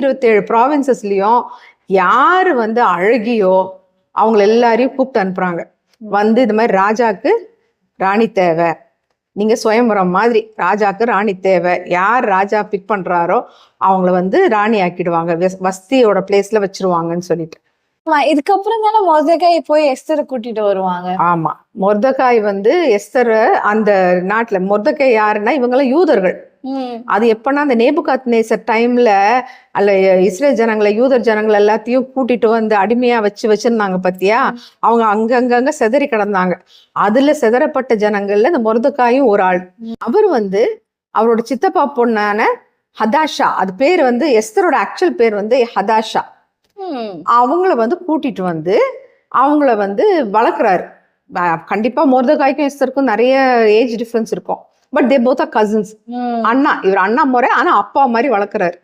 நூற்றி இருபத்தேழு ஏழு யார் வந்து அழகியோ அவங்கள எல்லாரையும் கூப்பிட்டு அனுப்புறாங்க. வந்து இது மாதிரி ராஜாக்கு ராணி தேவை. நீங்க சுயம்பரம் மாதிரி ராஜாக்கு ராணி தேவை. யார் ராஜா பிக் பண்றாரோ அவங்கள வந்து ராணி ஆக்கிடுவாங்க. வஸ்தியோட பிளேஸ்ல வச்சிருவாங்கன்னு சொல்லிட்டு. ஆமா இதுக்கப்புறம் தானே மொதக்காய் போய் எஸ்தரை கூட்டிட்டு வருவாங்க. ஆமா மொர்தகாய் வந்து எஸ்தர் அந்த நாட்டுல மொர்தகாய் யாருன்னா இவங்கெல்லாம் யூதர்கள். அது எப்பன்னா அந்த நேபுகாத் நேசர் டைம்ல அல்ல இஸ்ரேல் ஜனங்களை யூதர் ஜனங்களை எல்லாத்தையும் கூட்டிட்டு வந்து அடிமையா வச்சு வச்சிருந்தாங்க பத்தியா? அவங்க அங்கங்கங்க செதறி கிடந்தாங்க. அதுல செதறப்பட்ட ஜனங்கள்ல இந்த மொர்தக்காயும் ஒரு ஆள். அவர் வந்து அவரோட சித்தப்பா பொண்ணான ஹதாஷா அது பேர் வந்து எஸ்தரோட ஆக்சுவல் பேர் வந்து ஹதாஷா. அவங்கள வந்து கூட்டிட்டு வந்து அவங்கள வந்து வளர்க்குறாரு. கண்டிப்பா மொர்தகாய்க்கும் எஸ்தருக்கும் நிறைய ஏஜ் டிஃப்ரென்ஸ் இருக்கும். But they both are cousins. அண்ணா இவர் அண்ணா முறை ஆனா அப்பா மாதிரி வளர்க்குறாரு.